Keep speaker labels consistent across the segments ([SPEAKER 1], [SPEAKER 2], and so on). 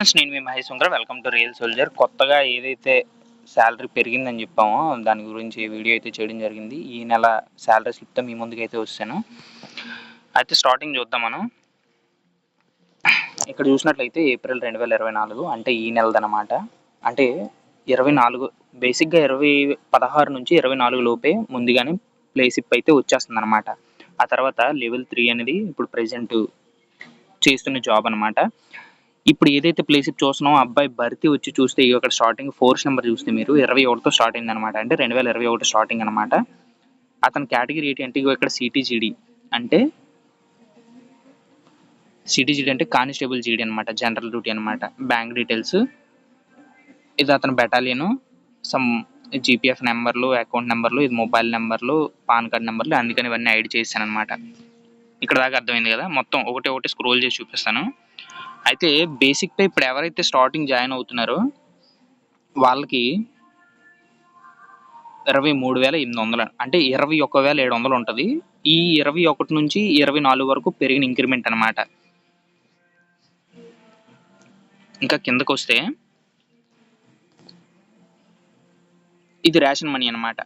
[SPEAKER 1] నేను మీ Mahesh Sunkara welcome to real soldier. కొత్తగా ఏదైతే శాలరీ పెరిగిందని చెప్పామో దాని గురించి వీడియో అయితే చేయడం జరిగింది. ఈ నెల శాలరీ స్లిప్తో మీ ముందుకు అయితే అయితే స్టార్టింగ్ చూద్దాం మనం. ఇక్కడ చూసినట్లయితే ఏప్రిల్ రెండు వేల ఇరవై నాలుగు అంటే ఈ నెలదనమాట అంటే ఇరవై నాలుగు బేసిక్గా ఇరవై పదహారు నుంచి ఇరవై నాలుగు లోపే ముందుగానే ప్లేసిప్ అయితే వచ్చేస్తుంది అనమాట ఆ తర్వాత లెవెల్ త్రీ అనేది ఇప్పుడు ప్రజెంట్ చేస్తున్న జాబ్ అనమాట ఇప్పుడు ఏదైతే ప్లేస్ చూస్తున్నామో అబ్బాయి భర్తీ వచ్చి చూస్తే ఇక్కడ స్టార్టింగ్ ఫోర్స్ నెంబర్ చూస్తే మీరు ఇరవై ఒకటితో స్టార్ట్ అయింది అనమాట అంటే రెండు వేల ఇరవై ఒకటి స్టార్టింగ్ అనమాట అతని కేటగిరీ ఏంటి అంటే ఇక్కడ సిటీజీడీ అంటే సిటీజీడీ అంటే కానిస్టేబుల్ జీడీ అనమాట జనరల్ డ్యూటీ అనమాట బ్యాంక్ డీటెయిల్స్ ఇది అతని బెటాలియన్ సమ్ జీపీఎఫ్ నెంబర్లు అకౌంట్ నెంబర్లు ఇది మొబైల్ నెంబర్లు పాన్ కార్డ్ నెంబర్లు అందుకని ఇవన్నీ ఐడి చేశాను అనమాట ఇక్కడ దాకా అర్థమైంది కదా? మొత్తం ఒకటి ఒకటి స్క్రోల్ చేసి చూపిస్తాను. అయితే బేసిక్ పే ఇప్పుడు ఎవరైతే స్టార్టింగ్ జాయిన్ అవుతున్నారో వాళ్ళకి ఇరవై మూడు వేల ఎనిమిది వందలు అంటే ఇరవై ఒక్క వేల ఏడు వందలు ఉంటుంది. ఈ ఇరవై ఒకటి నుంచి ఇరవై నాలుగు వరకు పెరిగిన ఇంక్రిమెంట్ అనమాట ఇంకా కిందకు వస్తే ఇది రేషన్ మనీ అనమాట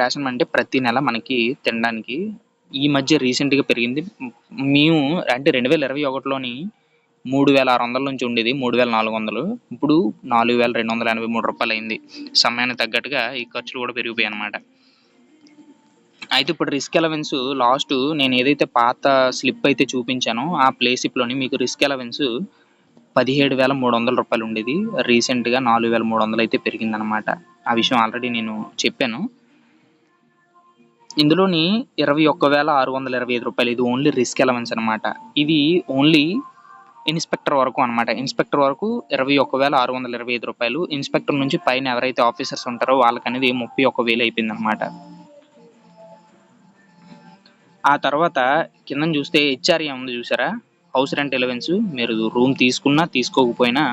[SPEAKER 1] రేషన్ మనీ అంటే ప్రతి నెల మనకి తినడానికి ఈ మధ్య రీసెంట్గా పెరిగింది. మేము అంటే రెండు వేల ఇరవై ఒకటిలోని మూడు వేల ఆరు వందల నుంచి ఉండేది మూడు వేల నాలుగు వందలు. ఇప్పుడు నాలుగు వేల రెండు వందల ఎనభై మూడు రూపాయలు అయింది. సమయానికి తగ్గట్టుగా ఈ ఖర్చులు కూడా పెరిగిపోయాయి అనమాట అయితే ఇప్పుడు రిస్క్ అలవెన్స్ లాస్ట్ నేను ఏదైతే పాత స్లిప్ అయితే చూపించానో ఆ ప్లేసిప్లోని మీకు రిస్క్ అలవెన్స్ పదిహేడు వేల మూడు వందల రూపాయలు ఉండేది. రీసెంట్గా నాలుగు వేల మూడు వందలు అయితే పెరిగిందనమాట ఆ విషయం ఆల్రెడీ నేను చెప్పాను. ఇందులోని ఇరవై ఒక్క వేల ఆరు వందల ఇరవై ఐదు రూపాయలు ఇది ఓన్లీ రిస్క్ అలవెన్స్ అనమాట ఇది ఓన్లీ ఇన్స్పెక్టర్ వరకు అనమాట ఇన్స్పెక్టర్ వరకు ఇరవై ఒక వేల ఆరు వందల ఇరవై ఐదు రూపాయలు. ఇన్స్పెక్టర్ నుంచి పైన ఎవరైతే ఆఫీసర్స్ ఉంటారో వాళ్ళకి అనేది ముప్పై ఒక వేలు అయిపోయింది అనమాట ఆ తర్వాత కింద చూస్తే హెచ్ఆర్ఏ ఉంది చూసారా? House rent allowance. మీరు రూమ్ తీసుకున్నా తీసుకోకపోయినా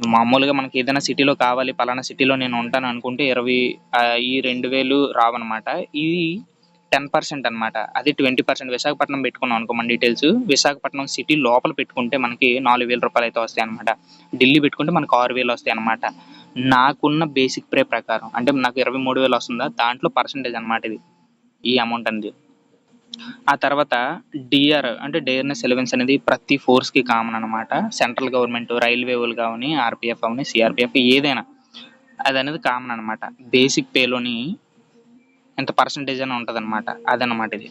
[SPEAKER 1] మామూలుగా మనకి ఏదైనా సిటీలో కావాలి పలానా సిటీలో నేను ఉంటాను అనుకుంటే ఇరవై ఈ రెండు వేలు రావన్నమాట. ఇది టెన్ పర్సెంట్ అనమాట అది ట్వంటీ పర్సెంట్ విశాఖపట్నం పెట్టుకున్నాం అనుకో మన డీటెయిల్స్ విశాఖపట్నం సిటీ లోపల పెట్టుకుంటే మనకి నాలుగు వేల రూపాయలు అయితే వస్తాయి అనమాట ఢిల్లీ పెట్టుకుంటే మనకు ఆరు వేలు వస్తాయి అనమాట నాకున్న బేసిక్ ప్రే ప్రకారం అంటే నాకు ఇరవై మూడు వేలు వస్తుందా? దాంట్లో పర్సంటేజ్ అనమాట ఇది ఈ అమౌంట్ అనేది. ఆ తర్వాత డిఆర్ అంటే డేర్నెస్ ఎలవెన్స్ అనేది ప్రతి ఫోర్స్కి కామన్ అనమాట సెంట్రల్ గవర్నమెంట్ రైల్వే వాళ్ళు కానీ ఆర్పిఎఫ్ అవని సిఆర్పిఎఫ్ ఏదైనా అది అనేది కామన్ అనమాట బేసిక్ పేలోని ఎంత పర్సంటేజ్ అని ఉంటుంది అనమాట అదనమాట ఇది.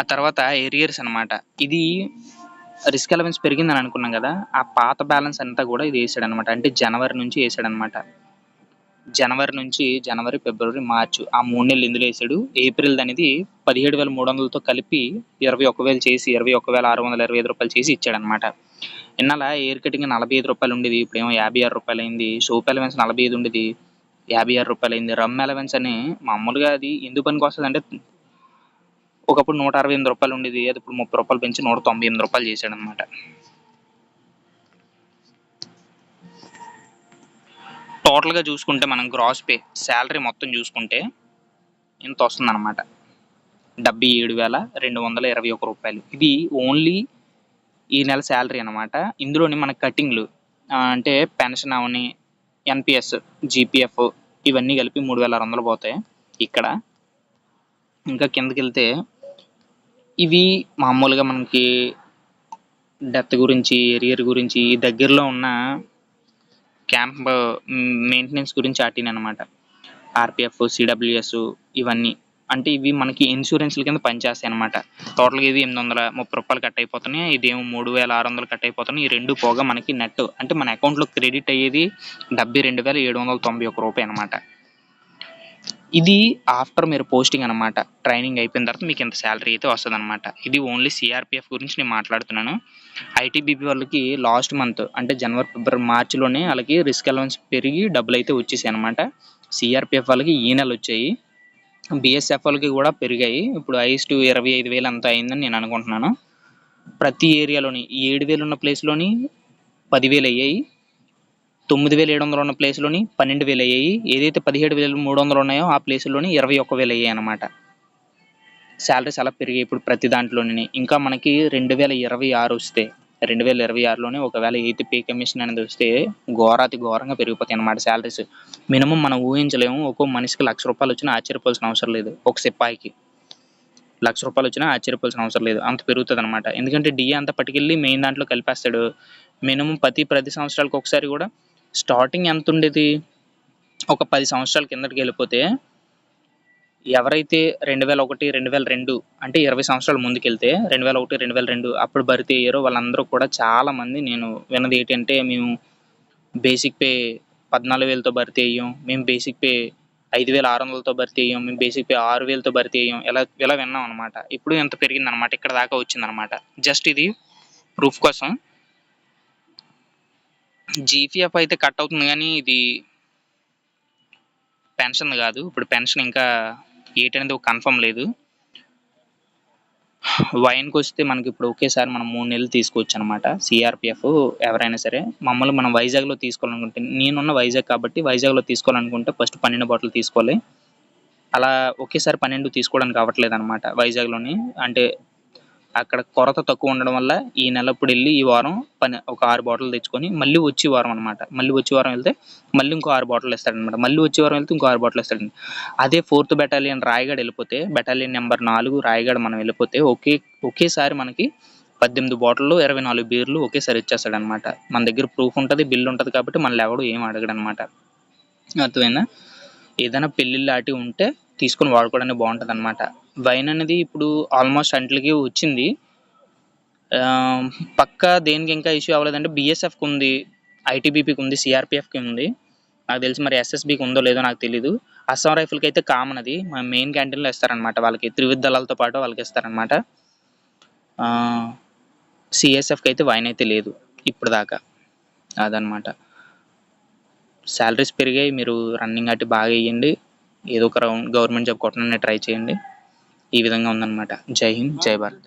[SPEAKER 1] ఆ తర్వాత ఏరియర్స్ అనమాట ఇది రిస్క్ అలవెన్స్ పెరిగిందని అనుకున్నాం కదా ఆ పాత బ్యాలెన్స్ అంతా కూడా ఇది వేసాడు అనమాట అంటే జనవరి నుంచి వేసాడు అనమాట జనవరి నుంచి జనవరి ఫిబ్రవరి మార్చ్ ఆ మూడు నెలలు ఇందులో వేసాడు. ఏప్రిల్ అనేది పదిహేడు వేల మూడు వందలతో కలిపి ఇరవై ఒక వేలు చేసి ఇరవై ఒక వేల ఆరు వందల ఇరవై ఐదు రూపాయలు చేసి ఇచ్చాడనమాట ఇన్నాళ్ళ ఎయిర్ కటింగ్ నలభై ఐదు రూపాయలు ఉండేది ఇప్పుడేమో యాభై ఆరు రూపాయలు అయింది సోప్ ఎలవెన్స్ నలభై ఐదు ఉండేది యాభై ఆరు రూపాయలు అయింది. రమ్ ఎలవెన్స్ అని మామూలుగా అది ఎందుకు పనికి వస్తుంది అంటే ఒకప్పుడు నూట అరవై ఎనిమిది రూపాయలు ఉండేది అది ఇప్పుడు ముప్పై రూపాయలు పెంచి నూట తొంభై ఎనిమిది రూపాయలు చేశాడు అనమాట టోటల్గా చూసుకుంటే మనం గ్రాస్ పే శాలరీ మొత్తం చూసుకుంటే ఇంత వస్తుంది అనమాట డెబ్బై ఏడు వేల రెండు వందల ఇరవై ఒక రూపాయలు. ఇది ఓన్లీ ఈ నెల శాలరీ అనమాట ఇందులోని మన కటింగ్లు అంటే పెన్షన్ అవని ఎన్పిఎస్ జీపీఎఫ్ ఇవన్నీ కలిపి మూడు వేల ఆరు వందలు పోతాయి ఇక్కడ. ఇంకా కిందకి వెళ్తే ఇవి మామూలుగా మనకి డెత్ గురించి ఎరియర్ గురించి దగ్గరలో ఉన్న క్యాంప్ మెయింటెనెన్స్ గురించి ఆటిన్ అనమాట ఆర్పిఎఫ్ సిడబ్ల్యూఎస్ ఇవన్నీ. అంటే ఇవి మనకి ఇన్సూరెన్స్ల కింద పనిచేస్తాయి అనమాట టోటల్గా ఇవి ఎనిమిది వందల ముప్పై రూపాయలు కట్ అయిపోతున్నాయి. ఇదేమో మూడు వేల ఆరు వందలు కట్ అయిపోతున్నాయి. ఈ రెండు పోగా మనకి నెట్ అంటే మన అకౌంట్లో క్రెడిట్ అయ్యేది డెబ్బై రెండు వేల ఏడు వందల తొంభై ఒక రూపాయి అనమాట ఇది ఆఫ్టర్ మీరు పోస్టింగ్ అనమాట ట్రైనింగ్ అయిపోయిన తర్వాత మీకు ఇంత శాలరీ అయితే వస్తుంది అనమాట ఇది ఓన్లీ సిఆర్పిఎఫ్ గురించి నేను మాట్లాడుతున్నాను. ఐటీబీపీ వాళ్ళకి లాస్ట్ మంత్ అంటే జనవరి ఫిబ్రవరి మార్చిలోనే వాళ్ళకి రిస్క్ అలవెన్స్ పెరిగి డబ్బులు అయితే వచ్చేసాయి అనమాట సిఆర్పిఎఫ్ వాళ్ళకి ఈ నెల వచ్చాయి. బిఎస్ఎఫ్ఎల్కి కూడా పెరిగాయి. ఇప్పుడు హైయెస్ట్ ఇరవై ఐదు వేలు అంత అయిందని నేను అనుకుంటున్నాను. ప్రతి ఏరియాలోని ఏడు వేలు ఉన్న ప్లేస్లోని పదివేలు అయ్యాయి. తొమ్మిది వేల ఏడు వందలు ఉన్న ప్లేస్లోని పన్నెండు వేలు అయ్యాయి. ఏదైతే పదిహేడు వేలు మూడు వందలు ఉన్నాయో ఆ ప్లేస్లోని ఇరవై ఒక్క వేలు అయ్యాయి అనమాట శాలరీస్ అలా పెరిగాయి ఇప్పుడు ప్రతి దాంట్లోని ఇంకా మనకి రెండు వేల ఇరవై ఆరు వస్తే రెండు వేల ఇరవై ఆరులోనే ఒకవేళ ఎయిత్ పే కమిషన్ అనేది వస్తే ఘోరాతి ఘోరంగా పెరిగిపోతాయి అన్నమాట శాలరీస్ మినిమం మనం ఊహించలేము. ఒక్కో మనిషికి లక్ష రూపాయలు వచ్చినా ఆశ్చర్యపోవాల్సిన అవసరం లేదు. ఒక సిపాయికి లక్ష రూపాయలు వచ్చినా ఆశ్చర్యపోవాల్సిన అవసరం లేదు. అంత పెరుగుతుంది అనమాట ఎందుకంటే డిఏ అంతా పట్టుకెళ్ళి మెయిన్ దాంట్లో కలిపేస్తాడు. మినిమం ప్రతి ప్రతి సంవత్సరాలకు ఒకసారి కూడా స్టార్టింగ్ ఎంత ఉండేది? ఒక పది సంవత్సరాల కిందటికి వెళ్ళిపోతే ఎవరైతే రెండు వేల ఒకటి రెండు వేల రెండు అంటే ఇరవై సంవత్సరాల ముందుకెళ్తే రెండు వేల ఒకటి రెండు వేల రెండు అప్పుడు భర్తీ అయ్యారో వాళ్ళందరూ కూడా చాలా మంది నేను విన్నది ఏంటంటే మేము బేసిక్ పే పద్నాలుగు వేలతో భర్తీ అయ్యాం మేము బేసిక్ పే ఐదు వేల ఆరు వందలతో భర్తీ అయ్యాం మేము బేసిక్ పే ఆరు వేలతో భర్తీ అయ్యాం ఇలా ఇలా విన్నాం అనమాట ఇప్పుడు ఎంత పెరిగింది అనమాట ఇక్కడ దాకా వచ్చింది అనమాట జస్ట్ ఇది ప్రూఫ్ కోసం. జీపీఎఫ్ అయితే కట్ అవుతుంది కానీ ఇది పెన్షన్ కాదు ఇప్పుడు పెన్షన్ ఇంకా ఏటి అనేది ఒక కన్ఫర్మ్ లేదు. వైన్కి వస్తే మనకి ఇప్పుడు ఒకేసారి మనం మూడు నెలలు తీసుకోవచ్చు అనమాట సిఆర్పిఎఫ్ ఎవరైనా సరే మమ్మల్ని మనం వైజాగ్లో తీసుకోవాలనుకుంటే నేనున్న వైజాగ్ కాబట్టి వైజాగ్లో తీసుకోవాలనుకుంటే ఫస్ట్ పన్నెండు బాటిల్ తీసుకోవాలి. అలా ఒకేసారి పన్నెండు తీసుకోవడానికి అవ్వట్లేదు అనమాట వైజాగ్లోని. అంటే అక్కడ కొరత తక్కువ ఉండడం వల్ల ఈ నెల ఇప్పుడు వెళ్ళి ఈ వారం పని ఒక ఆరు బాటిల్ తెచ్చుకొని మళ్ళీ వచ్చే వారం అనమాట మళ్ళీ వచ్చే వారం వెళ్తే మళ్ళీ ఇంకో ఆరు బాటిల్ ఇస్తాడనమాట మళ్ళీ వచ్చే వారం వెళ్తే ఇంకో ఆరు బాటిల్ ఇస్తాడండి అదే ఫోర్త్ బెటాలియన్ రాయగఢ వెళ్ళిపోతే బెటాలియన్ నెంబర్ నాలుగు రాయగఢ మనం వెళ్ళిపోతే ఒకే ఒకేసారి మనకి పద్దెనిమిది బాటిల్లో ఇరవై నాలుగు బీర్లు ఒకేసారి ఇచ్చేస్తాడనమాట మన దగ్గర ప్రూఫ్ ఉంటుంది బిల్ ఉంటుంది కాబట్టి మనల్ని ఎవడు ఏం అడగడు అనమాట అర్థమైందా? ఏదైనా పెళ్ళిళ్ళు లాంటివి ఉంటే తీసుకొని వాడుకోవడానికి బాగుంటుంది అనమాట వైన్ అనేది ఇప్పుడు ఆల్మోస్ట్ అంట్లకి వచ్చింది. పక్క పక్కా దేనికి ఇంకా ఇష్యూ అవ్వలేదంటే బిఎస్ఎఫ్కి ఉంది ఐటీబీపీకి ఉంది సిఆర్పిఎఫ్కి ఉంది. నాకు తెలిసి మరి ఎస్ఎస్బికి ఉందో లేదో నాకు తెలీదు. అస్సాం రైఫిల్కి అయితే కామన్ అది. మన మెయిన్ క్యాంటీన్లో ఇస్తారనమాట వాళ్ళకి. త్రివిధ దళాలతో పాటు వాళ్ళకి ఇస్తారనమాట సిఎస్ఎఫ్కి అయితే వైన్ అయితే లేదు ఇప్పుడు దాకా అదనమాట శాలరీస్ పెరిగాయి. మీరు రన్నింగ్ అటు బాగా వేయండి. ఏదో ఒక రౌండ్ గవర్నమెంట్ జాబ్ కొట్టడానికి ట్రై చేయండి. ఈ విధంగా ఉందన్నమాట. జై హింద్ జై భారత్.